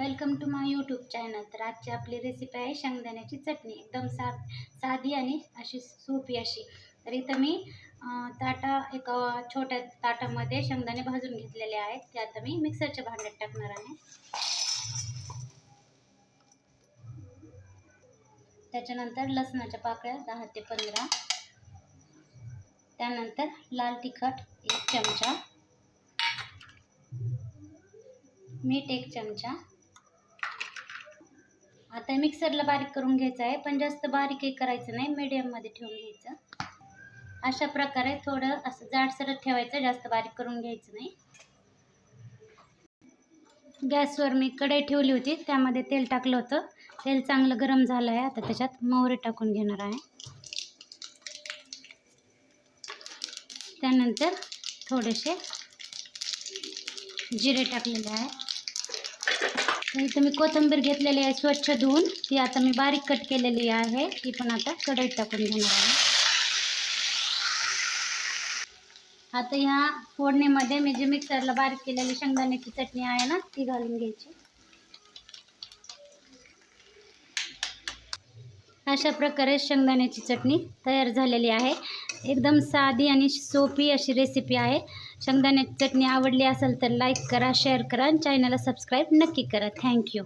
Welcome to my YouTube channel. तर आजची आपली रेसिपी आहे शेंगदाण्याची चटणी. एकदम सा साधी आणि अशी सोपी अशी. तर इथं मी ताटा एका छोट्या ताटामध्ये शेंगदाणे भाजून घेतलेले आहेत. ते आता मी मिक्सरच्या भांड्यात टाकणार आहे. त्याच्यानंतर लसणाच्या पाकळ्या दहा ते पंधरा. त्यानंतर लाल तिखट एक चमचा. मीठ एक चमचा. आता मिक्सरला बारीक करून घ्यायचं आहे पण जास्त बारीकही करायचं नाही मीडियममध्ये ठेवून घ्यायचं. अशा प्रकारे थोडं असं जाडसरच ठेवायचं जास्त बारीक करून घ्यायचं नाही. गॅसवर मी कढई ठेवली होती त्यामध्ये तेल टाकलं होतं. तेल चांगलं गरम झालं आहे आता त्याच्यात मोहरी टाकून घेणार आहे. त्यानंतर थोडेसे जिरे टाकलेले आहे. इथं मी कोथिंबीर घेतलेली आहे स्वच्छ धुवून. ती आता मी बारीक कट केलेली आहे. ती पण आता कढईत टाकून घेणार आहे. आता ह्या फोडणीमध्ये मी जे मिक्सरला बारीक केलेली शेंगदाण्याची चटणी आहे ना ती घालून घ्यायची. अशा प्रकारे शेंगदाण्याची चटणी तयार झालेली आहे. एकदम साधी आणि सोपी अशी रेसिपी आहे. शेंगदाण्याची चटणी आवडली असेल तर लाईक करा शेअर करा आणि चॅनलला सबस्क्राईब नक्की करा. थँक्यू